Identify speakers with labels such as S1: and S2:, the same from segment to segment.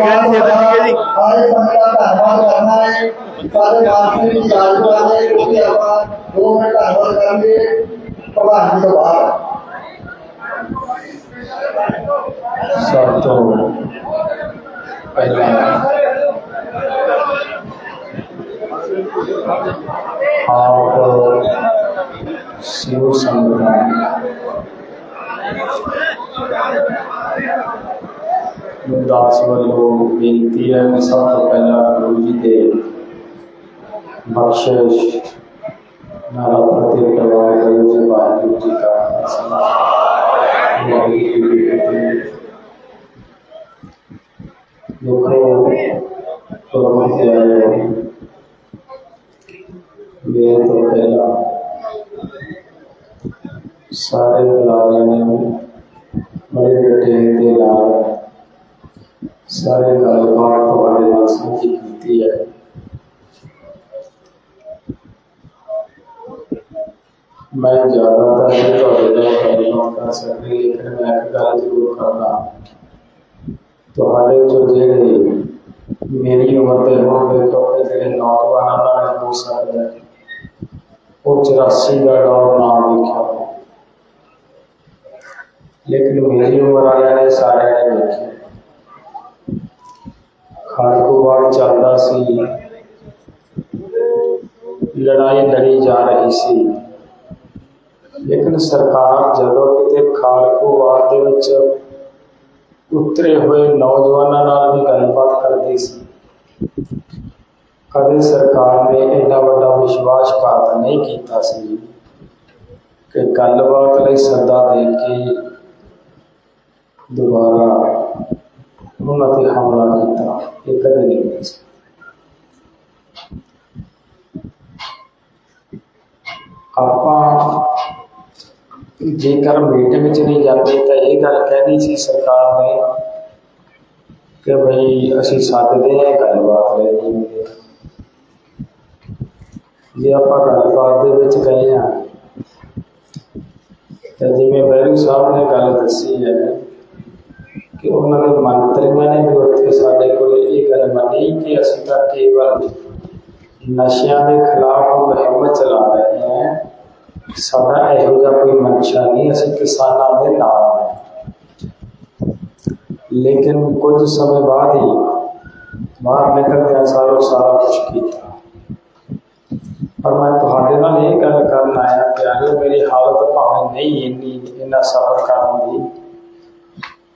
S1: ਹੈ ਜੀ ਠੀਕ ਹੈ ਜੀ।
S2: ਸਾਰੇ ਸੰਗਤ ਦਾ ਧੰਨਵਾਦ ਕਰਨਾ ਹੈ। ਸਾਰੇ ਵਾਸਤੇ ਦੀ ਯਾਦ ਕਰਾਂਗੇ ਕਿਉਂਕਿ ਆਪਾਂ ਦੋ ਮਿੰਟ ਧੰਨਵਾਦ ਕਰਾਂਗੇ। ਜੀ ਤੋਂ ਬਾਅਦ।
S3: ਸਭ ਤੋਂ ਪਹਿਲਾਂ ਆਪ ਸਿਵ ਸੰਗਠਨ ਦਾਸ ਵੱਲੋਂ ਬੇਨਤੀ ਹੈ ਸਭ ਤੋਂ ਪਹਿਲਾਂ ਗੁਰੂ ਜੀ ਦੇ ਬਖਸ਼ਿਸ਼ ਨਾਰਾ ਫਤਿਹ ਕਰਵਾਇਆ ਕਰੋ ਜੀ ਉਮਰ ਦੇ ਹੋਣਗੇ ਤੋਂ ਜਿਹੜੇ ਨੌਜਵਾਨਾਂ ਨਾਲ ਹੋ ਸਕਦਾ ਹੈ, ਉਹ 84 ਦਾ ਦੌਰ ਨਾਮ ਲਿਖਿਆ ਹੋਇਆ ਲੇਕਿਨ ਮੇਰੀ ਉਮਰ ਵਾਲਿਆਂ ਨੇ ਸਾਰਿਆਂ ਨੇ ਵੇਖਿਆ ਖਾੜਕੂਵਾੜ ਚੱਲਦਾ ਸੀ ਲੜਾਈ ਲੜੀ ਜਾ ਰਹੀ ਸੀ ਲੇਕਿਨ ਸਰਕਾਰ ਜਦੋਂ ਕਿਤੇ ਖਾੜਕੂਵਾੜ ਦੇ ਵਿੱਚ ਉਤਰੇ ਹੋਏ ਨੌਜਵਾਨਾਂ ਨਾਲ ਵੀ ਗੱਲਬਾਤ ਕਰਦੀ ਸੀ ਕਦੇ ਸਰਕਾਰ ਨੇ ਇੰਨਾ ਵੱਡਾ ਵਿਸ਼ਵਾਸਘਾਤ ਨਹੀਂ ਕੀਤਾ ਸੀ ਕਿ ਗੱਲਬਾਤ ਲਈ ਸੱਦਾ ਦੇ ਕੇ ਦੁਬਾਰਾ ਉਹਨਾਂ ਤੇ ਹਮਲਾ ਕੀਤਾ ਇਹ ਕਦੇ ਨਹੀਂ ਹੋਇਆ ਸੀ ਆਪਾਂ ਜੇਕਰ ਮੀਟਿੰਗ ਵਿੱਚ ਨਹੀਂ ਜਾਂਦੇ ਤਾਂ ਇਹ ਗੱਲ ਕਹਿਣੀ ਸੀ ਸਰਕਾਰ ਨੇ ਕਿ ਭਈ ਅਸੀਂ ਸੱਦਦੇ ਹਾਂ ਗੱਲਬਾਤ ਲਈ ਹੁੰਦੀ ਹੈ ਜੇ ਆਪਾਂ ਗੱਲਬਾਤ ਦੇ ਵਿੱਚ ਗਏ ਹਾਂ ਤਾਂ ਜਿਵੇਂ ਬੈਰੂ ਸਾਹਿਬ ਨੇ ਗੱਲ ਦੱਸੀ ਹੈ ਕਿ ਉਹਨਾਂ ਦੇ ਮੰਤਰੀਆਂ ਨੇ ਵੀ ਉੱਥੇ ਸਾਡੇ ਕੋਲ ਇਹ ਗੱਲ ਮੰਨੀ ਕਿ ਅਸੀਂ ਤਾਂ ਕੇਵਲ ਨਸ਼ਿਆਂ ਦੇ ਖਿਲਾਫ ਮੁਹਿੰਮ ਚਲਾ ਰਹੇ ਹਾਂ ਸਾਡਾ ਇਹੋ ਜਿਹਾ ਕੋਈ ਮਨਸ਼ਾ ਨਹੀਂ ਅਸੀਂ ਕਿਸਾਨਾਂ ਦੇ ਨਾਲ ਹਾਂ ਲੇਕਿਨ ਕੁਝ ਸਮੇਂ ਬਾਅਦ ਹੀ ਬਾਹਰ ਨਿਕਲਦਿਆਂ ਸਾਰੋ ਸਾਰਾ ਕੁਝ ਕੀਤਾ ਪਰ ਮੈਂ ਤੁਹਾਡੇ ਨਾਲ ਇਹ ਗੱਲ ਕਰਨ ਆਇਆ ਪਿਆਰਿਓ ਮੇਰੀ ਹਾਲਤ ਭਾਵੇਂ ਨਹੀਂ ਇੰਨੀ ਇੰਨਾ ਸਬਰ ਕਰਨ ਦੀ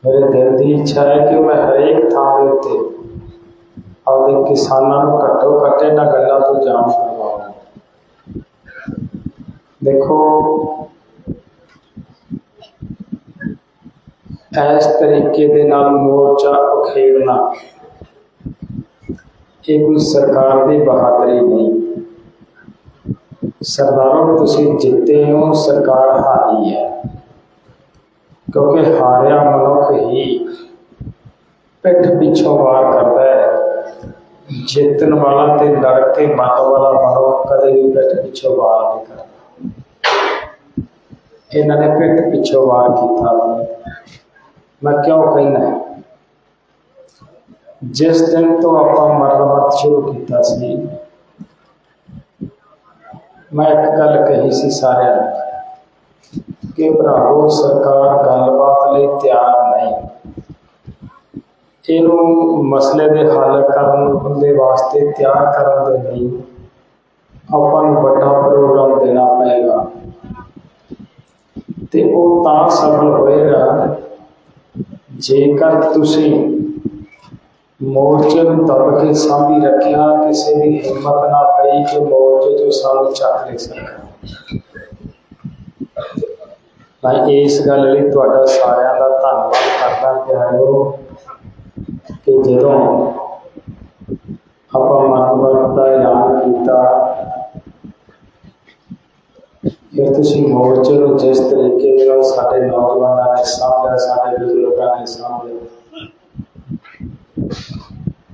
S3: ਮੇਰੇ ਦਿਲ ਦੀ ਇੱਛਾ ਹੈ ਕਿ ਮੈਂ ਹਰੇਕ ਥਾਂ ਦੇ ਉੱਤੇ ਆਪਦੇ ਕਿਸਾਨਾਂ ਨੂੰ ਘੱਟੋ ਘੱਟ ਇਹਨਾਂ ਗੱਲਾਂ ਤੋਂ ਜਾਣੂ ਕਰਵਾਵਾਂ ਦੇਖੋ ਇਸ ਤਰੀਕੇ ਦੇ ਨਾਲ ਮੋਰਚਾ ਉਖੇੜਨਾ ਇਹ ਕੋਈ ਸਰਕਾਰ ਦੀ ਬਹਾਦਰੀ ਨਹੀਂ। ਸਰਦਾਰੋਂ, ਤੁਸੀਂ ਜਿੱਤੇ ਹੋ, ਸਰਕਾਰ ਹਾਰੀ ਹੈ। ਕਿਉਂਕਿ ਹਾਰਿਆ ਮਨੁੱਖ ਹੀ ਪਿੱਠ ਪਿੱਛੋਂ ਵਾਰ ਕਰਦਾ ਹੈ। ਜਿੱਤਣ ਵਾਲਾ ਤੇ ਲੜ ਕੇ ਮਤ ਵਾਲਾ ਮਨੁੱਖ ਕਦੇ ਵੀ ਪਿੱਠ ਪਿੱਛੋਂ ਵਾਰ ਨਹੀਂ ਕਰਦਾ। ਇਹਨਾਂ ਨੇ ਪਿੱਠ ਪਿੱਛੋਂ ਵਾਰ ਕੀਤਾ। ਮੈਂ ਕਿਉਂ ਕਹਿੰਦਾ ਜਿਸ ਦਿਨ ਤੋਂ ਆਪਾਂ ਮਰਨ ਸ਼ੁਰੂ ਕੀਤਾ ਸੀ, ਮੈਂ ਇੱਕ ਗੱਲ ਕਹੀ ਸੀ ਸਾਰਿਆਂ ਨੂੰ ਕਿ ਭਰਾਵੋ ਸਰਕਾਰ ਗੱਲਬਾਤ ਲਈ ਤਿਆਰ ਨਹੀਂ। ਇਹਨੂੰ ਮਸਲੇ ਦੇ ਹੱਲ ਕਰਨ ਦੇ ਵਾਸਤੇ ਤਿਆਰ ਕਰਨ ਦੇ ਲਈ ਆਪਾਂ ਨੂੰ ਵੱਡਾ ਪ੍ਰੋਗਰਾਮ ਦੇਣਾ ਪਏਗਾ। ਤੇ ਉਹ ਤਾਂ ਸਫਲ ਹੋਏਗਾ ਜੇਕਰ ਤੁਸੀਂ ਮੋਰਚੇ ਨੂੰ ਦਬ ਕੇ ਸਾਂਭੀ ਰੱਖਿਆ, ਕਿਸੇ ਦੀ ਹਿੰਮਤ ਨਾ ਪਈ ਕਿ ਮੋਰਚੇ ਤੋਂ ਸਾਨੂੰ ਚੱਕ ਲੈ ਸਕੇ ਮੈਂ ਇਸ ਗੱਲ ਲਈ ਤੁਹਾਡਾ ਸਾਰਿਆਂ ਦਾ ਧੰਨਵਾਦ ਕਰਦਾ, ਪਿਆਰਿਓ, ਕਿ ਜਦੋਂ ਆਪਾਂ ਮਨਵਰਤ ਦਾ ਐਲਾਨ ਕੀਤਾ, ਫਿਰ ਤੁਸੀਂ ਮੋਰਚੇ ਨੂੰ ਜਿਸ ਤਰੀਕੇ ਨਾਲ ਸਾਡੇ ਨੌਜਵਾਨਾਂ ਨੇ ਸਾਂਭ ਸਾਂਭਿਆ ਸਾਡੇ ਬਜ਼ੁਰਗਾਂ ਨੇ ਸਾਂਭਿਆ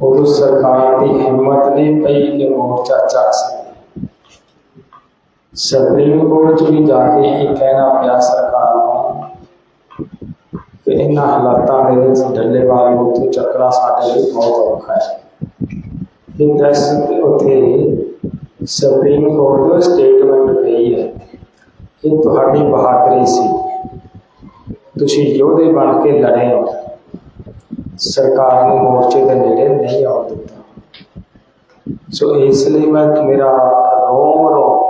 S3: ਉਦੋਂ ਸਰਕਾਰ ਦੀ ਹਿੰਮਤ ਨਹੀਂ ਪਈ ਕਿ ਮੋਰਚਾ ਚੱਕ ਸਕੇ ਸੁਪਰੀਮ ਕੋਰਟ 'ਚ ਵੀ ਜਾ ਕੇ ਇਹ ਕਹਿਣਾ ਪਿਆ ਸਰਕਾਰ ਨੂੰ ਕਿ ਇਹਨਾਂ ਹਾਲਾਤਾਂ ਦੇ ਵਿੱਚ ਡੱਲੇਵਾਲ ਨੂੰ ਉੱਥੋਂ ਚੱਕਣਾ ਸਾਡੇ ਲਈ ਬਹੁਤ ਔਖਾ ਹੈ ਇਹ ਪ੍ਰੈਸ ਉੱਥੇ ਸੁਪਰੀਮ ਕੋਰਟ ਦੀ ਸਟੇਟਮੈਂਟ ਪਈ ਹੈ ਇਹ ਤੁਹਾਡੀ ਬਹਾਦਰੀ ਸੀ ਤੁਸੀਂ ਯੋਧੇ ਬਣ ਕੇ ਲੜੇ ਹੋ। ਸਰਕਾਰ ਨੇ ਮੋਰਚੇ ਦੇ ਨੇੜੇ ਨਹੀਂ ਆਉਣ ਦਿੱਤਾ। ਸੋ ਇਸ ਲਈ ਮੈਂ ਮੇਰਾ ਰੋਮ ਰੋਮ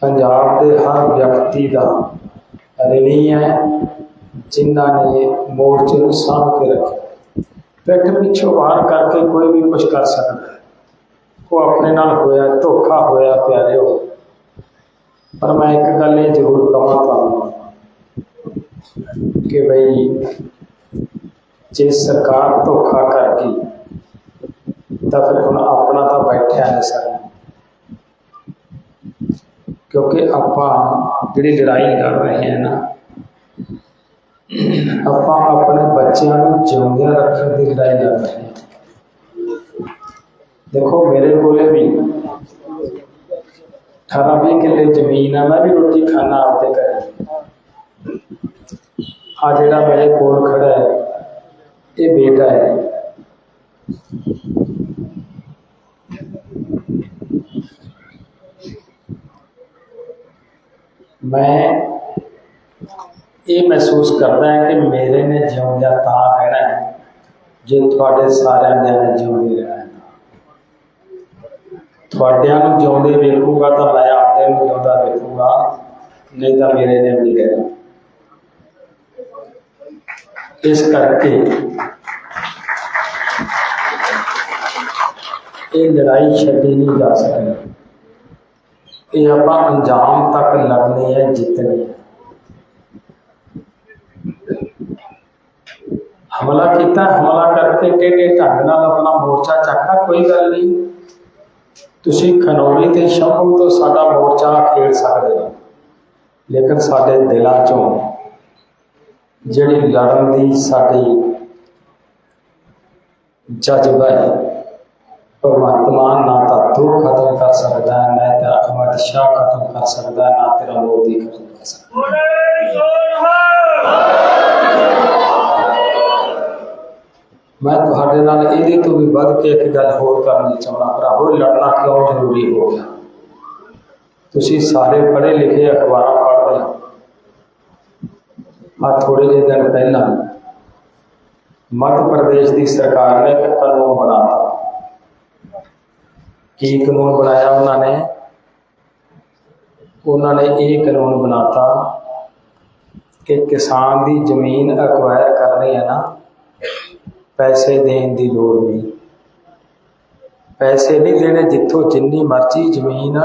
S3: ਪੰਜਾਬ ਦੇ ਹਰ ਵਿਅਕਤੀ ਦਾ ਰਿਣੀ ਹੈ, ਜਿਨ੍ਹਾਂ ਨੇ ਮੋਰਚੇ ਨੂੰ ਸਾਂਭ ਕੇ ਰੱਖਿਆ। ਪਿੱਠ ਪਿੱਛੋਂ ਵਾਰ ਕਰਕੇ ਕੋਈ ਵੀ ਕੁਝ ਕਰ ਸਕਦਾ ਉਹ ਆਪਣੇ ਨਾਲ ਹੋਇਆ, ਧੋਖਾ ਹੋਇਆ ਪਿਆਰੇ ਹੋ। ਪਰ ਮੈਂ ਇੱਕ ਗੱਲ ਇਹ ਜ਼ਰੂਰ ਕਹਾਂ ਤੁਹਾਨੂੰ ਕਿ ਬਈ ਜੇ ਸਰਕਾਰ ਧੋਖਾ ਕਰ ਗਈ, ਤਾਂ ਫਿਰ ਹੁਣ ਆਪਣਾ ਤਾਂ ਬੈਠਿਆ ਨਹੀਂ ਸਰ। ਕਿਉਂਕਿ ਆਪਾਂ ਜਿਹੜੀ ਲੜਾਈ ਲੜ ਰਹੇ ਹਾਂ ਨਾ, ਆਪਾਂ ਆਪਣੇ ਬੱਚਿਆਂ ਨੂੰ ਜਿਉਂਦਿਆਂ ਰੱਖਣ ਦੀ ਲੜਾਈ ਲੜ ਰਹੇ ਹਾਂ। ਦੇਖੋ ਮੇਰੇ ਕੋਲੇ ਵੀ 18 ਵੀਹ ਕਿੱਲੇ ਜ਼ਮੀਨ ਆ, ਮੈਂ ਵੀ ਰੋਟੀ ਖਾਣਾ ਆ ਜਿਹੜਾ ਮੇਰੇ ਕੋਲ ਖੜਾ ਹੈ ਇਹ ਬੇਟਾ ਹੈ ਮੈਂ ਇਹ ਮਹਿਸੂਸ ਕਰਦਾ ਹਾਂ ਕਿ ਮੇਰੇ ਨੇ ਜਿਉਂਦਿਆਂ ਤਾਂ ਰਹਿਣਾ ਹੈ ਜੇ ਤੁਹਾਡੇ ਸਾਰਿਆਂ ਦੇ ਨੇ ਜਿਉਂਦੇ ਰਹਿਣਾ ਹੈ ਤੁਹਾਡਿਆਂ ਨੂੰ ਜਿਉਂਦੇ ਵੇਖੂਗਾ ਤਾਂ ਮੈਂ ਆਪਦੇ ਨੂੰ ਜਿਉਂਦਾ ਵੇਖੂਗਾ ਨਹੀਂ ਤਾਂ ਮੇਰੇ ਨੇ ਵੀ ਨਹੀਂ ਰਹਿਣਾ ਇਸ ਕਰਕੇ ਇਹ ਲੜਾਈ ਛੱਡੀ ਨਹੀਂ ਜਾ ਸਕਦੀ ਇਹ ਆਪਾਂ ਅੰਜਾਮ ਤੱਕ ਲੜਨੀ ਹੈ ਜਿੱਤਣੀ ਹੈ ਹਮਲਾ ਕੀਤਾ ਹਮਲਾ ਕਰਕੇ ਟੇਢੇ ਢੰਗ ਨਾਲ ਆਪਣਾ ਮੋਰਚਾ ਚੱਕਾ ਕੋਈ ਗੱਲ ਨਹੀਂ ਤੁਸੀਂ ਖਨੌਰੀ ਤੇ ਸ਼ੰਭੂ ਤੋਂ ਸਾਡਾ ਮੋਰਚਾ ਖੇਡ ਸਕਦੇ ਹੋ ਲੇਕਿਨ ਸਾਡੇ ਦਿਲਾਂ ਚੋਂ ਜਿਹੜੀ ਲੜਨ ਦੀ ਸਾਡੀ ਜਜ਼ਬਾ ਹੈ ਭਗਵੰਤ ਮਾਨ ਨਾ ਤਾਂ ਤੂੰ ਖਤਮ ਕਰ ਸਕਦਾ ਹੈ ਨਾ ਤੇਰਾ ਅਹਿਮਦ ਸ਼ਾਹ ਖਤਮ ਕਰ ਸਕਦਾ ਹੈ ਨਾ ਤੇਰਾ ਮੋਦੀ ਖਤਮ ਕਰ ਸਕਦਾ ਹੈ। ਮੈਂ ਤੁਹਾਡੇ ਨਾਲ ਇਹਦੇ ਤੋਂ ਵੀ ਵੱਧ ਕੇ ਇੱਕ ਗੱਲ ਹੋਰ ਕਰਨੀ ਚਾਹੁੰਦਾ ਭਰਾਵੋ ਲੜਨਾ ਕਿਉਂ ਜ਼ਰੂਰੀ ਹੋ ਗਿਆ ਤੁਸੀਂ ਸਾਰੇ ਪੜ੍ਹੇ ਲਿਖੇ ਅਖਬਾਰਾਂ ਪੜ੍ਹਦੇ ਹੋ ਆ ਥੋੜੇ ਜਿਹੇ ਦਿਨ ਪਹਿਲਾਂ ਮੱਧ ਪ੍ਰਦੇਸ਼ ਦੀ ਸਰਕਾਰ ਨੇ ਇੱਕ ਕਾਨੂੰਨ ਬਣਾਇਆ ਕੀ ਕਾਨੂੰਨ ਬਣਾਇਆ ਉਹਨਾਂ ਨੇ? ਉਹਨਾਂ ਨੇ ਇਹ ਕਾਨੂੰਨ ਬਣਾਤਾ ਕਿ ਕਿਸਾਨ ਦੀ ਜ਼ਮੀਨ ਅਕਵਾਇਰ ਕਰਨੀ ਹੈ ਨਾ, ਪੈਸੇ ਦੇਣ ਦੀ ਲੋੜ ਨਹੀਂ। ਪੈਸੇ ਨਹੀਂ ਦੇਣੇ ਜਿੱਥੋਂ ਜਿੰਨੀ ਮਰਜ਼ੀ ਜ਼ਮੀਨ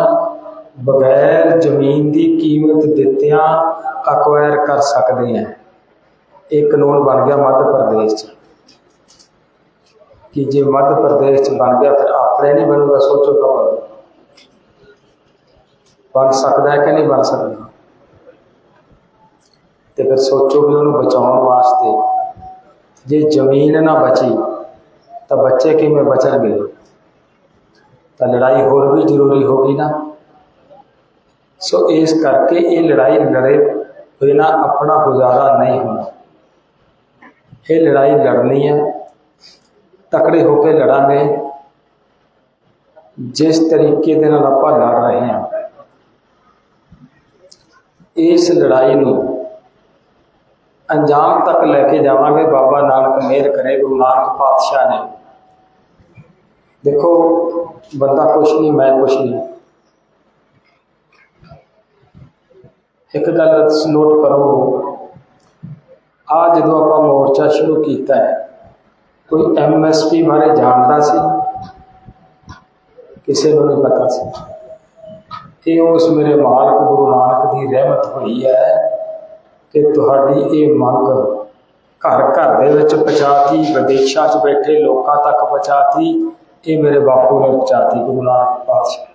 S3: ਬਗੈਰ ਜ਼ਮੀਨ ਦੀ ਕੀਮਤ ਦਿੱਤਿਆਂ ਅਕਵਾਇਰ ਕਰ ਸਕਦੇ ਆ ਇਹ ਕਾਨੂੰਨ ਬਣ ਗਿਆ ਮੱਧ ਪ੍ਰਦੇਸ਼ 'ਚ। ਕਿ ਜੇ ਮੱਧ ਪ੍ਰਦੇਸ਼ 'ਚ ਬਣ ਗਿਆ ਫਿਰ ਆਪਣੇ ਨਹੀਂ ਬਣੂਗਾ, ਸੋਚੋ ਕਬਲ ਬਣ। ਸਕਦਾ ਹੈ ਕਿ ਨਹੀਂ ਬਣ ਸਕਦਾ? ਤੇ ਫਿਰ ਸੋਚੋ ਵੀ ਉਹਨੂੰ ਬਚਾਉਣ ਵਾਸਤੇ। ਜੇ ਜ਼ਮੀਨ ਨਾ ਬਚੀ, ਤਾਂ ਬੱਚੇ ਕਿਵੇਂ ਬਚਣਗੇ? ਤਾਂ ਲੜਾਈ ਹੋਰ ਵੀ ਜ਼ਰੂਰੀ ਹੋਗੀ ਨਾ। ਸੋ ਇਸ ਕਰਕੇ ਇਹ ਲੜਾਈ ਲੜੇ ਬਿਨਾ ਆਪਣਾ ਗੁਜ਼ਾਰਾ ਨਹੀਂ ਹੋਣਾ ਇਹ ਲੜਾਈ ਲੜਨੀ ਹੈ। ਤਕੜੇ ਹੋ ਕੇ ਲੜਾਂਗੇ। ਜਿਸ ਤਰੀਕੇ ਦੇ ਨਾਲ ਆਪਾਂ ਲੜ ਰਹੇ ਹਾਂ। ਇਸ ਲੜਾਈ ਨੂੰ ਅੰਜਾਮ ਤੱਕ ਲੈ ਕੇ ਜਾਵਾਂਗੇ। ਬਾਬਾ ਨਾਨਕ ਮਿਹਰ ਕਰੇ, ਗੁਰੂ ਨਾਨਕ ਪਾਤਸ਼ਾਹ ਨੇ। ਦੇਖੋ, ਬੰਦਾ ਕੁਛ ਨਹੀਂ, ਮੈਂ ਕੁਛ ਨਹੀਂ। ਇੱਕ ਗੱਲ ਨੋਟ ਕਰੋ। ਆ ਜਦੋਂ ਆਪਾਂ ਮੋਰਚਾ ਸ਼ੁਰੂ ਕੀਤਾ ਹੈ, ਕੋਈ ਐਮਐਸਪੀ ਬਾਰੇ ਜਾਣਦਾ ਸੀ? ਕਿਸੇ ਨੂੰ ਨਹੀਂ ਪਤਾ ਸੀ। ਇਹ ਉਸ ਮੇਰੇ ਮਾਲਕ ਗੁਰੂ ਨਾਨਕ ਦੀ ਰਹਿਮਤ ਹੋਈ ਹੈ ਕਿ ਤੁਹਾਡੀ ਇਹ ਮੰਗ ਘਰ ਘਰ ਦੇ ਵਿੱਚ ਪਹੁੰਚਾਤੀ, ਵਿਦੇਸ਼ਾਂ 'ਚ ਬੈਠੇ ਲੋਕਾਂ ਤੱਕ ਪਹੁੰਚਾਤੀ। ਇਹ ਮੇਰੇ ਬਾਪੂ ਨੇ ਪਹੁੰਚਾਤੀ ਗੁਰੂ ਨਾਨਕ ਪਾਤਸ਼ਾਹ।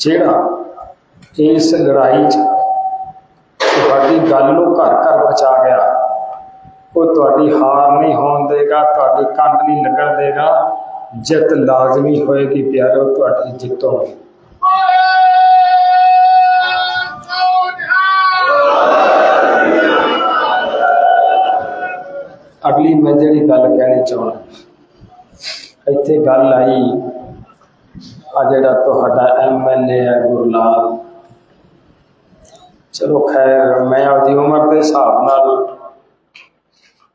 S3: जड़ा इस लड़ाई चाहिए गलू घर घर पहुँचा गया। वो तो हार नहीं हो देगा तो कंध नहीं लगन देगा। जित लाजमी होएगी प्यारो थी तो जितो अगली मैं जी गल कहनी चाहना इत गल आई ਆ ਜਿਹੜਾ ਤੁਹਾਡਾ ਐਮਐਲਏ ਹੈ ਗੁਰਲਾਲ। ਚਲੋ ਖੈਰ, ਮੈਂ ਆਪਦੀ ਉਮਰ ਦੇ ਹਿਸਾਬ ਨਾਲ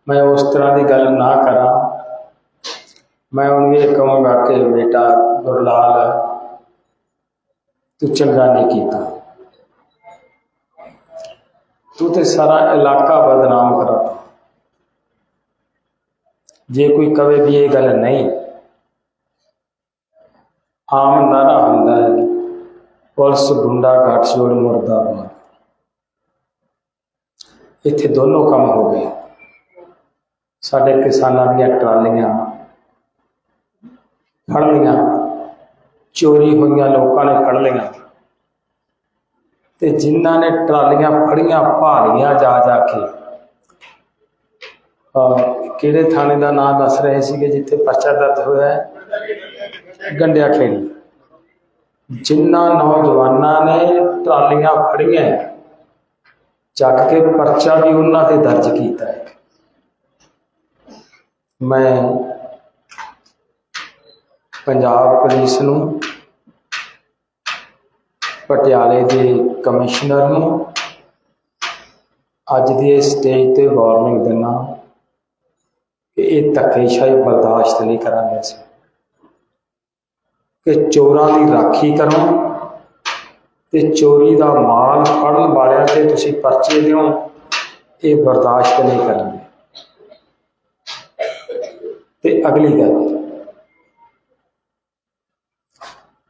S3: ਮੈਂ ਉਸ ਤਰ੍ਹਾਂ ਦੀ ਗੱਲ ਨਾ ਕਰਾਂ। ਮੈਂ ਉਹਨੂੰ ਇਹ ਕਹਾਂਗਾ ਕਿ ਬੇਟਾ ਗੁਰਲਾਲ, ਤੂੰ ਚੰਗਾ ਨਹੀਂ ਕੀਤਾ। ਤੂੰ ਤੇ ਸਾਰਾ ਇਲਾਕਾ ਬਦਨਾਮ ਕਰਾ ਜੇ ਕੋਈ ਕਵੇ ਵੀ ਇਹ ਗੱਲ ਨਹੀਂ ਆਮ ਨਾਰਾ ਹੁੰਦਾ ਹੈ ਪੁਲਿਸ, ਗੁੰਡਾ ਗੱਠਜੋੜ ਮੁਰਦਾਬਾਦ। ਇੱਥੇ ਦੋਨੋਂ ਕੰਮ ਹੋ ਗਏ। ਸਾਡੇ ਕਿਸਾਨਾਂ ਦੀਆਂ ਟਰਾਲੀਆਂ ਫੜ ਲਈਆਂ। ਚੋਰੀ ਹੋਈਆਂ ਲੋਕਾਂ ਨੇ ਫੜ ਲਈਆਂ। ਤੇ ਜਿਨ੍ਹਾਂ ਨੇ ਟਰਾਲੀਆਂ ਫੜੀਆਂ ਭਾਰੀਆਂ ਜਾ ਜਾ ਕੇ। ਕਿਹੜੇ ਥਾਣੇ ਦਾ ਨਾਮ ਦੱਸ ਰਹੇ ਸੀਗੇ ਜਿੱਥੇ ਪਰਚਾ ਦਰਜ ਹੋਇਆ ਹੈ? ਗੰਡਿਆ ਖੇੜੀ। ਜਿਨ੍ਹਾਂ ਨੌਜਵਾਨਾਂ ਨੇ ਟਰਾਲੀਆਂ ਫੜੀਆਂ, ਚੱਕ ਕੇ ਪਰਚਾ ਵੀ ਉਹਨਾਂ ਤੇ ਦਰਜ ਕੀਤਾ ਹੈ। ਮੈਂ ਪੰਜਾਬ ਪੁਲਿਸ ਨੂੰ, ਪਟਿਆਲੇ ਦੇ ਕਮਿਸ਼ਨਰ ਨੂੰ, ਅੱਜ ਦੇ ਸਟੇਜ ਤੇ ਵਾਰਨਿੰਗ ਦਿੰਦਾ ਕਿ ਇਹ ਧੱਕੇਸ਼ਾਹੀ ਬਰਦਾਸ਼ਤ ਨਹੀਂ ਕਰਾਂਗੇ ਅਸੀਂ। ਕਿ ਚੋਰਾਂ ਦੀ ਰਾਖੀ ਕਰੋ ਤੇ ਚੋਰੀ ਦਾ ਮਾਲ ਫੜਨ ਵਾਲਿਆਂ ਤੇ ਤੁਸੀਂ ਪਰਚੇ ਦਿਓ, ਇਹ ਬਰਦਾਸ਼ਤ ਨਹੀਂ ਕਰਨਗੇ। ਤੇ ਅਗਲੀ ਗੱਲ,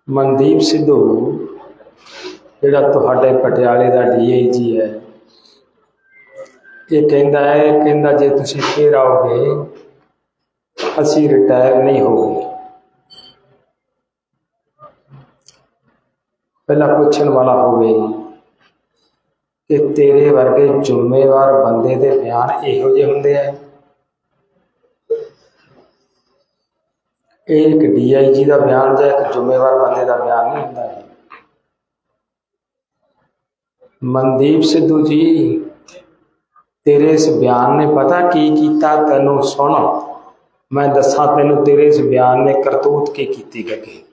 S3: ਮਨਦੀਪ ਸਿੱਧੂ, ਜਿਹੜਾ ਤੁਹਾਡੇ ਪਟਿਆਲੇ ਦਾ ਡੀਆਈਜੀ ਹੈ, ਇਹ ਕਹਿੰਦਾ ਹੈ, ਕਹਿੰਦਾ ਜੇ ਤੁਸੀਂ ਫੇਰ ਆਓਗੇ, ਅਸੀਂ ਰਿਟਾਇਰ ਨਹੀਂ ਹੋਗੇ। ਪਹਿਲਾਂ ਪੁੱਛਣ ਵਾਲਾ ਹੋਵੇ ਕਿ ਤੇਰੇ ਵਰਗੇ ਜ਼ਿੰਮੇਵਾਰ ਬੰਦੇ ਦੇ ਬਿਆਨ ਇਹੋ ਜਿਹੇ ਹੁੰਦੇ ਆ? ਇਹ ਇੱਕ ਡੀਆਈਜੀ ਦਾ ਬਿਆਨ ਜਾਂ ਇੱਕ ਜ਼ਿੰਮੇਵਾਰ ਬੰਦੇ ਦਾ ਬਿਆਨ ਨਹੀਂ ਹੁੰਦਾ ਹੈ ਮਨਦੀਪ ਸਿੱਧੂ ਜੀ, ਤੇਰੇ ਇਸ ਬਿਆਨ ਨੇ ਪਤਾ ਕੀ ਕੀਤਾ? ਤੈਨੂੰ ਸੁਣ, ਮੈਂ ਦੱਸਾਂ ਤੈਨੂੰ ਤੇਰੇ ਇਸ ਬਿਆਨ ਨੇ ਕਰਤੂਤ ਕੀ ਕੀਤੀ ਗੱਗੇ?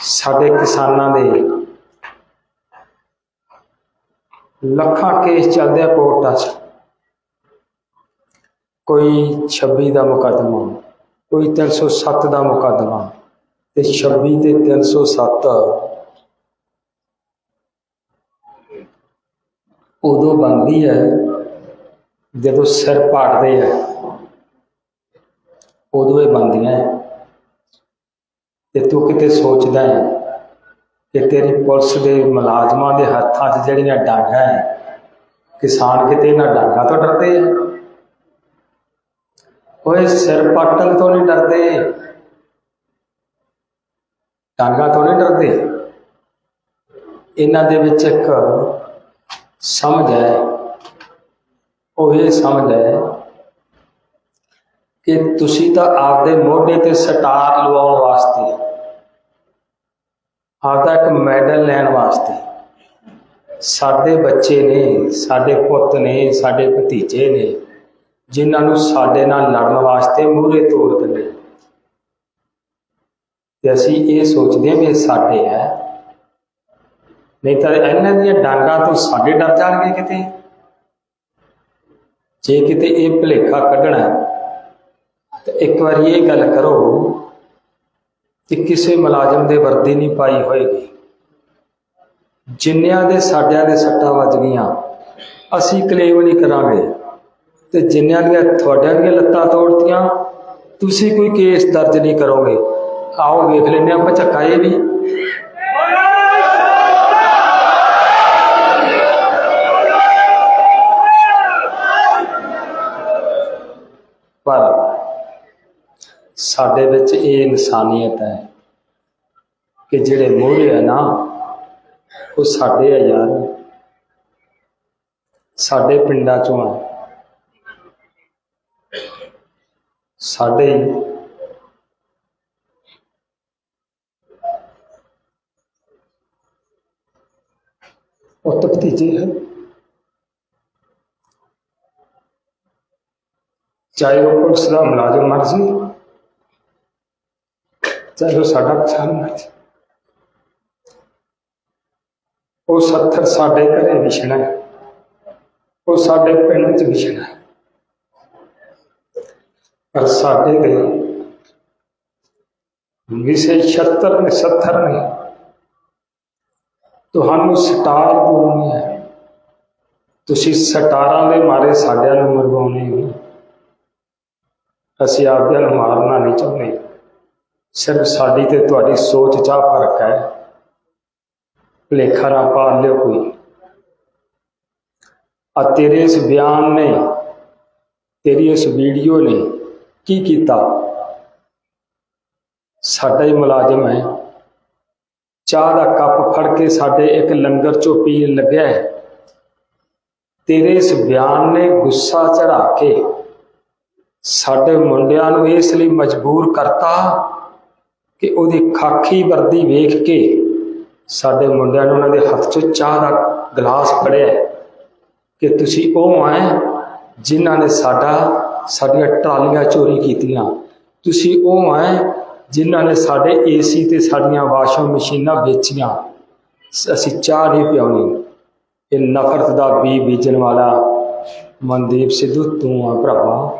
S3: ਸਾਡੇ ਕਿਸਾਨਾਂ ਦੇ ਲੱਖਾਂ ਕੇਸ ਚੱਲਦੇ ਆ ਕੋਰਟਾਂ 'ਚ। ਕੋਈ 26 ਦਾ ਮੁਕੱਦਮਾ, ਕੋਈ 307 ਦਾ ਮੁਕੱਦਮਾ ਤੇ 26 ਤੇ 307 ਉਦੋਂ ਬਣਦੀ ਹੈ ਜਦੋਂ ਸਿਰ ਪਾੜਦੇ ਆ ਉਦੋਂ ਇਹ ਬਣਦੀਆਂ ਹੈ। ਤੇ ਤੂੰ ਕਿਤੇ ਸੋਚਦਾ ਹੈ ਕਿ ਤੇਰੀ ਪੁਲਿਸ ਦੇ ਮੁਲਾਜ਼ਮਾਂ ਦੇ ਹੱਥਾਂ 'ਚ ਜਿਹੜੀਆਂ ਡਾਂਗਾਂ ਹੈ, ਕਿਸਾਨ ਕਿਤੇ ਇਹਨਾਂ ਡਾਂਗਾਂ ਤੋਂ ਡਰਦੇ ਆ? ਓਏ ਸਿਰ ਪੱਟਣ ਤੋਂ ਨਹੀਂ ਡਰਦੇ। ਡਾਂਗਾਂ ਤੋਂ ਨਹੀਂ ਡਰਦੇ। ਇਹਨਾਂ ਦੇ ਵਿੱਚ ਇੱਕ ਸਮਝ ਹੈ, ਉਹ ਇਹ ਸਮਝ ਹੈ ਕਿ ਤੁਸੀਂ ਤਾਂ ਆਪਦੇ ਮੋਢੇ ਤੇ ਸਟਾਰ ਲਵਾਉਣ ਵਾਸਤੇ ਆਪਦਾ ਇੱਕ ਮੈਡਲ ਲੈਣ ਵਾਸਤੇ। ਸਾਡੇ ਬੱਚੇ ਨੇ, ਸਾਡੇ ਪੁੱਤ ਨੇ, ਸਾਡੇ ਭਤੀਜੇ ਨੇ, ਜਿਨ੍ਹਾਂ ਨੂੰ ਸਾਡੇ ਨਾਲ ਲੜਨ ਵਾਸਤੇ ਮੂਹਰੇ ਤੋੜ ਦਿੰਦੇ ਤੇ ਅਸੀਂ ਇਹ ਸੋਚਦੇ ਹਾਂ ਵੀ ਸਾਡੇ ਹੈ। ਨਹੀਂ ਤਾਂ ਇਹਨਾਂ ਦੀਆਂ ਡਾਂਗਾਂ ਤੋਂ ਸਾਡੇ ਡਰ ਜਾਣਗੇ ਕਿਤੇ। ਜੇ ਕਿਤੇ ਇਹ ਭੁਲੇਖਾ ਕੱਢਣਾ ਤੇ ਇੱਕ ਵਾਰੀ ਇਹ ਗੱਲ ਕਰੋ ਕਿ ਕਿਸੇ ਮੁਲਾਜ਼ਮ ਦੇ ਵਰਦੀ ਨਹੀਂ ਪਾਈ ਹੋਏਗੀ। ਜਿੰਨਿਆਂ ਦੇ ਸਾਡਿਆਂ ਦੇ ਸੱਟਾਂ ਵੱਜ ਗਈਆਂ, ਅਸੀਂ ਕਲੇਮ ਨਹੀਂ ਕਰਾਂਗੇ। ਤੇ ਜਿੰਨਿਆਂ ਦੀਆਂ ਤੁਹਾਡਿਆਂ ਦੀਆਂ ਲੱਤਾਂ ਤੋੜਤੀਆਂ, ਤੁਸੀਂ ਕੋਈ ਕੇਸ ਦਰਜ ਨਹੀਂ ਕਰੋਗੇ। ਆਓ ਵੇਖ ਲੈਂਦੇ ਆਪਾਂ ਝੱਕਾ ਇਹ ਵੀ। ਸਾਡੇ ਵਿੱਚ ਇਹ ਇਨਸਾਨੀਅਤ ਹੈ ਕਿ ਜਿਹੜੇ ਮੋਹਰੇ ਆ ਨਾ, ਉਹ ਸਾਡੇ ਆ ਯਾਰ। ਸਾਡੇ ਪਿੰਡਾਂ ਚੋਂ ਆ। ਸਾਡੇ ਹੀ। ਪੁੱਤ ਭਤੀਜੇ ਹਨ ਚਾਹੇ ਉਹ ਪੁਲਿਸ ਦਾ ਮੁਲਾਜ਼ਮ ਮਰ ਜੇ ਚਾਹੇ ਉਹ ਸਾਡਾ ਕਿਸਾਨ ਮਰ ਜੇ ਉਹ ਸੱਥਰ ਸਾਡੇ ਘਰੇ ਵਿਛਣਾ ਹੈ ਉਹ ਸਾਡੇ ਪਿੰਡ 'ਚ ਵਿਛਣਾ ਹੈ ਪਰ ਸਾਡੇ ਦੇ ਵਿਸ਼ੇ 76 ਨੇ 70 ਨੇ ਤੁਹਾਨੂੰ ਸਟਾਰ ਬੋਲਣੀ ਹੈ ਤੁਸੀਂ ਸਟਾਰਾਂ ਦੇ ਮਾਰੇ ਸਾਡਿਆਂ ਨੂੰ ਮਰਵਾਉਣੇ ਹੋ ਅਸੀਂ ਆਪਦਿਆਂ ਨੂੰ ਮਾਰਨਾ ਨਹੀਂ ਚਾਹੁੰਦੇ ਸਿਰਫ ਸਾਡੀ ਤੇ ਤੁਹਾਡੀ ਸੋਚ 'ਚ ਆ ਫ਼ਰਕ ਹੈ। ਭੁਲੇਖਾ ਨਾ ਪਾ ਲਿਓ ਕੋਈ। ਆ ਤੇਰੇ ਇਸ ਬਿਆਨ ਨੇ, ਤੇਰੀ ਇਸ ਵੀਡੀਓ ਨੇ ਕੀ ਕੀਤਾ? ਸਾਡਾ ਹੀ ਮੁਲਾਜ਼ਮ ਹੈ। ਚਾਹ ਦਾ ਕੱਪ ਫੜ ਕੇ ਸਾਡੇ ਇੱਕ ਲੰਗਰ ਚੋਂ ਪੀਣ ਲੱਗਿਆ ਹੈ। ਤੇਰੇ ਇਸ ਬਿਆਨ ਨੇ ਗੁੱਸਾ ਚੜਾ ਕੇ ਸਾਡੇ ਮੁੰਡਿਆਂ ਨੂੰ ਇਸ ਲਈ ਮਜਬੂਰ ਕਰਤਾ ਕਿ ਉਹਦੀ ਖਾਕੀ ਵਰਦੀ ਵੇਖ ਕੇ ਸਾਡੇ ਮੁੰਡਿਆਂ ਨੂੰ ਉਹਨਾਂ ਦੇ ਹੱਥ 'ਚ ਚਾਹ ਦਾ ਗਲਾਸ ਫੜਿਆ ਕਿ ਤੁਸੀਂ ਉਹ ਆਏ ਜਿਨ੍ਹਾਂ ਨੇ ਸਾਡਾ, ਸਾਡੀਆਂ ਟਰਾਲੀਆਂ ਚੋਰੀ ਕੀਤੀਆਂ। ਤੁਸੀਂ ਉਹ ਆਏ ਜਿਨ੍ਹਾਂ ਨੇ ਸਾਡੇ ਏਸੀ ਤੇ ਸਾਡੀਆਂ ਵਾਸ਼ਿੰਗ ਮਸ਼ੀਨਾਂ ਵੇਚੀਆਂ। ਅਸੀਂ ਚਾਹ ਨਹੀਂ ਪਿਆਉਣੀ। ਇਹ ਨਫ਼ਰਤ ਦਾ ਬੀ ਬੀਜਣ ਵਾਲਾ ਮਨਦੀਪ ਸਿੱਧੂ, ਤੂੰ ਆ ਭਰਾਵਾ।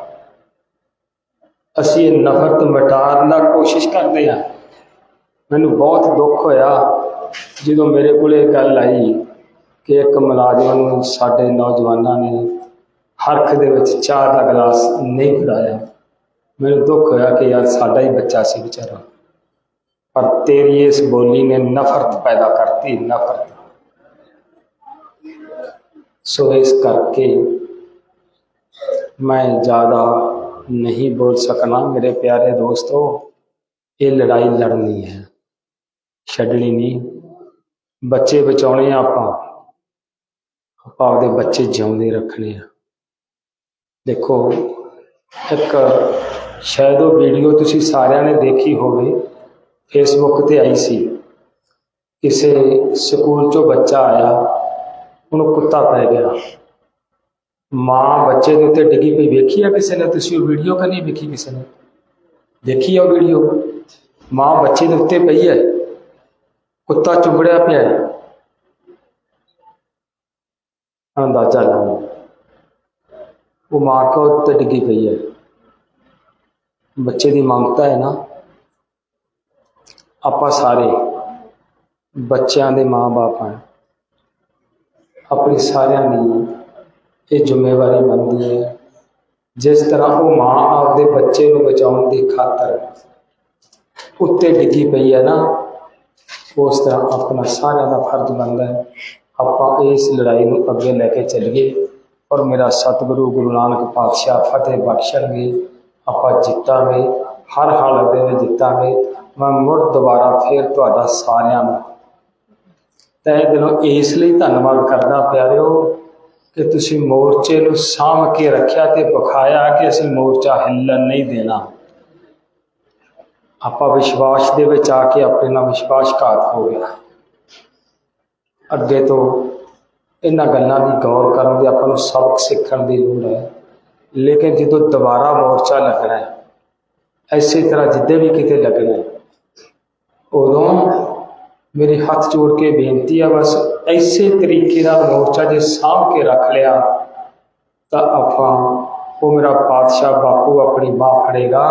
S3: ਅਸੀਂ ਇਹ ਨਫ਼ਰਤ ਮਿਟਾਉਣ ਦਾ ਕੋਸ਼ਿਸ਼ ਕਰਦੇ ਹਾਂ। ਮੈਨੂੰ ਬਹੁਤ ਦੁੱਖ ਹੋਇਆ ਜਦੋਂ ਮੇਰੇ ਕੋਲ ਇਹ ਗੱਲ ਆਈ ਕਿ ਇੱਕ ਮੁਲਾਜ਼ਮ ਨੂੰ ਸਾਡੇ ਨੌਜਵਾਨਾਂ ਨੇ ਹਰਖ ਦੇ ਵਿੱਚ ਚਾਹ ਦਾ ਗਲਾਸ ਨਹੀਂ ਫੜਾਇਆ। ਮੈਨੂੰ ਦੁੱਖ ਹੋਇਆ ਕਿ ਯਾਰ ਸਾਡਾ ਹੀ ਬੱਚਾ ਸੀ ਵਿਚਾਰਾ। ਪਰ ਤੇਰੀ ਇਸ ਬੋਲੀ ਨੇ ਨਫ਼ਰਤ ਪੈਦਾ ਕਰਤੀ, ਨਫ਼ਰਤ। ਸੋ ਇਸ ਕਰਕੇ ਮੈਂ ਜ਼ਿਆਦਾ ਨਹੀਂ ਬੋਲ ਸਕਣਾ ਮੇਰੇ ਪਿਆਰੇ ਦੋਸਤੋ ਇਹ ਲੜਾਈ ਲੜਨੀ ਹੈ ਛੱਡਣੀ ਨਹੀਂ ਬੱਚੇ ਬਚਾਉਣੇ ਆ ਆਪਾਂ ਆਪਾਂ ਆਪਦੇ ਬੱਚੇ ਜਿਉਂਦੇ ਰੱਖਣੇ ਆ ਦੇਖੋ ਇੱਕ ਸ਼ਾਇਦ ਉਹ ਵੀਡੀਓ ਤੁਸੀਂ ਸਾਰਿਆਂ ਨੇ ਦੇਖੀ ਹੋਵੇ ਫੇਸਬੁੱਕ ਤੇ ਆਈ ਸੀ ਕਿਸੇ ਸਕੂਲ ਚੋਂ ਬੱਚਾ ਆਇਆ ਉਹਨੂੰ ਕੁੱਤਾ ਪੈ ਗਿਆ ਮਾਂ ਬੱਚੇ ਦੇ ਉੱਤੇ ਡਿੱਗੀ ਪਈ ਵੇਖੀ ਆ ਕਿਸੇ ਨੇ? ਤੁਸੀਂ ਉਹ ਵੀਡੀਓ ਕਿ ਨਹੀਂ ਵੇਖੀ ਕਿਸੇ ਨੇ? ਦੇਖੀ ਆ ਵੀਡੀਓ ਮਾਂ ਬੱਚੇ ਦੇ ਉੱਤੇ ਪਈ ਹੈ। ਕੁੱਤਾ ਚੁੰਬੜਿਆ ਪਿਆ ਹੈ। ਅੰਦਾਜ਼ਾ ਲਾਓ ਉਹ ਮਾਂ ਕੋ ਉੱਤੇ ਡਿੱਗੀ ਪਈ ਹੈ। ਬੱਚੇ ਦੀ ਮੰਗਤਾ ਹੈ ਨਾ। ਆਪਾਂ ਸਾਰੇ ਬੱਚਿਆਂ ਦੇ ਮਾਂ-ਬਾਪ ਹਾਂ। ਆਪਣੀ ਸਾਰਿਆਂ ਦੀ ਇਹ ਜ਼ਿੰਮੇਵਾਰੀ ਬਣਦੀ ਹੈ। ਜਿਸ ਤਰ੍ਹਾਂ ਉਹ ਮਾਂ ਆਪਦੇ ਬੱਚੇ ਨੂੰ ਬਚਾਉਣ ਦੀ ਖਾਤਰ ਉੱਤੇ ਡਿੱਗੀ ਪਈ ਹੈ ਨਾ, ਉਸ ਤਰ੍ਹਾਂ ਆਪਣਾ ਸਾਰਿਆਂ ਦਾ ਫਰਜ਼ ਬਣਦਾ ਹੈ। ਆਪਾਂ ਇਸ ਲੜਾਈ ਨੂੰ ਅੱਗੇ ਲੈ ਕੇ ਚੱਲੀਏ ਔਰ ਮੇਰਾ ਸਤਿਗੁਰੂ ਗੁਰੂ ਨਾਨਕ ਪਾਤਸ਼ਾਹ ਫਤਿਹ ਬਖਸ਼ਣਗੇ। ਆਪਾਂ ਜਿੱਤਾਂਗੇ, ਹਰ ਹਾਲਤ ਦੇ ਵਿੱਚ ਜਿੱਤਾਂਗੇ। ਮੈਂ ਮੁੜ ਦੁਬਾਰਾ ਫੇਰ ਤੁਹਾਡਾ ਸਾਰਿਆਂ ਦਾ ਤੈ ਦਿਲੋਂ ਇਸ ਲਈ ਧੰਨਵਾਦ ਕਰਦਾ ਪਿਆਰਿਓ। ਕਿ ਤੁਸੀਂ ਮੋਰਚੇ ਨੂੰ ਸਾਂਭ ਕੇ ਰੱਖਿਆ ਤੇ ਵਿਖਾਇਆ ਕਿ ਅਸੀਂ ਮੋਰਚਾ ਹਿੱਲਣ ਨਹੀਂ ਦੇਣਾ। ਆਪਾਂ ਵਿਸ਼ਵਾਸ ਦੇ ਵਿੱਚ ਆ ਕੇ ਆਪਣੇ ਨਾਲ ਵਿਸ਼ਵਾਸਘਾਤ ਹੋ ਗਿਆ। ਅੱਗੇ ਤੋਂ ਇਹਨਾਂ ਗੱਲਾਂ ਦੀ ਗੌਰ ਕਰਨ ਦੀ ਆਪਾਂ ਨੂੰ ਸਬਕ ਸਿੱਖਣ ਦੀ ਲੋੜ ਹੈ। ਲੇਕਿਨ ਜਦੋਂ ਦੁਬਾਰਾ ਮੋਰਚਾ ਲੱਗਣਾ ਹੈ ਐਸੇ ਤਰ੍ਹਾਂ ਜਿੱਦੇ ਵੀ ਕਿਤੇ ਲੱਗਣਾ ਉਦੋਂ ਮੇਰੀ ਹੱਥ ਜੋੜ ਕੇ ਬੇਨਤੀ ਆ ਬਸ ਐਸੇ ਤਰੀਕੇ ਦਾ ਮੋਰਚਾ ਜੇ ਸਾਂਭ ਕੇ ਰੱਖ ਲਿਆ, ਤਾਂ ਆਪਾਂ, ਉਹ ਮੇਰਾ ਪਾਤਸ਼ਾਹ ਬਾਪੂ ਆਪਣੀ ਬਾਹ ਫੜੇਗਾ।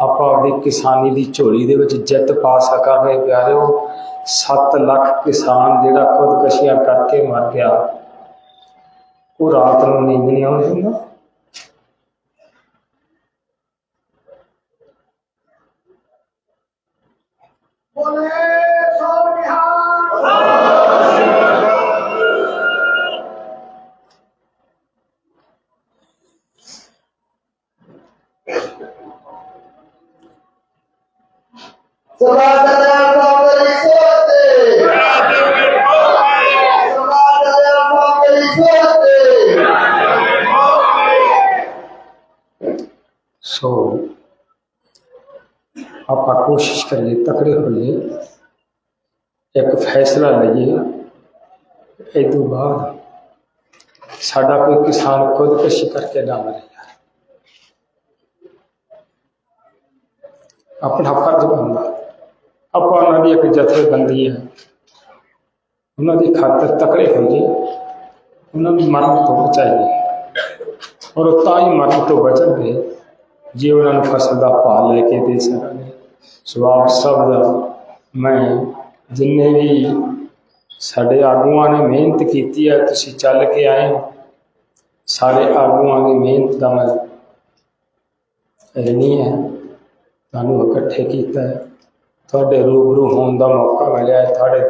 S3: ਆਪਾਂ ਆਪਣੀ ਕਿਸਾਨੀ ਦੀ ਝੋਲੀ ਦੇ ਵਿੱਚ ਜਿੱਤ ਪਾ ਸਕਾਂਗੇ ਪਿਆਰਿਓ। 7 ਲੱਖ ਕਿਸਾਨ ਜਿਹੜਾ ਖੁਦਕਸ਼ੀਆਂ ਕਰਕੇ ਮਰ ਗਿਆ। ਉਹ ਰਾਤ ਨੂੰ ਨੀਂਦ ਨਹੀਂ ਆਉਂਦੀ ਹੁੰਦਾ?
S2: ਬੋਲੇ।
S3: ਬਾਅਦ ਸਾਡਾ ਕੋਈ ਕਿਸਾਨ ਖੁਦਕਸ਼ੀ ਕਰਕੇ ਨਾ ਮਰੇ ਆਪਣਾ ਫਰਜ਼ ਬਣਦਾ। ਆਪਾਂ ਉਹਨਾਂ ਦੀ ਇੱਕ ਜਥੇਬੰਦੀ ਹੈ। ਉਹਨਾਂ ਦੀ ਖਾਤਰ ਤਕੜੇ ਹੋ ਜੀ ਉਹਨਾਂ ਨੂੰ ਮਰਨ ਤੋਂ ਬਚਾਈਏ। ਔਰ ਉਹ ਤਾਂ ਹੀ ਮਰਨ ਤੋਂ ਬਚਣਗੇ ਜੇ ਉਹਨਾਂ ਨੂੰ ਫਸਲ ਦਾ ਭਾਅ ਲੈ ਕੇ ਦੇ ਸਕਣਗੇ। ਸਵਾਬ ਸਭ ਦਾ। ਮੈਂ ਜਿੰਨੇ ਵੀ ਸਾਡੇ ਆਗੂਆਂ ਨੇ ਮਿਹਨਤ ਕੀਤੀ ਹੈ, ਤੁਸੀਂ ਚੱਲ ਕੇ ਆਏ ਹੋ। ਸਾਰੇ ਆਗੂਆਂ ਦੀ ਮਿਹਨਤ ਦਾ ਮੈਂ ਨਹੀਂ ਹੈ। ਤੁਹਾਨੂੰ ਇਕੱਠੇ ਕੀਤਾ ਹੈ। ਤੁਹਾਡੇ ਰੂਬਰੂ ਹੋਣ ਦਾ ਮੌਕਾ ਮਿਲਿਆ ਹੈ। ਤੁਹਾਡੇ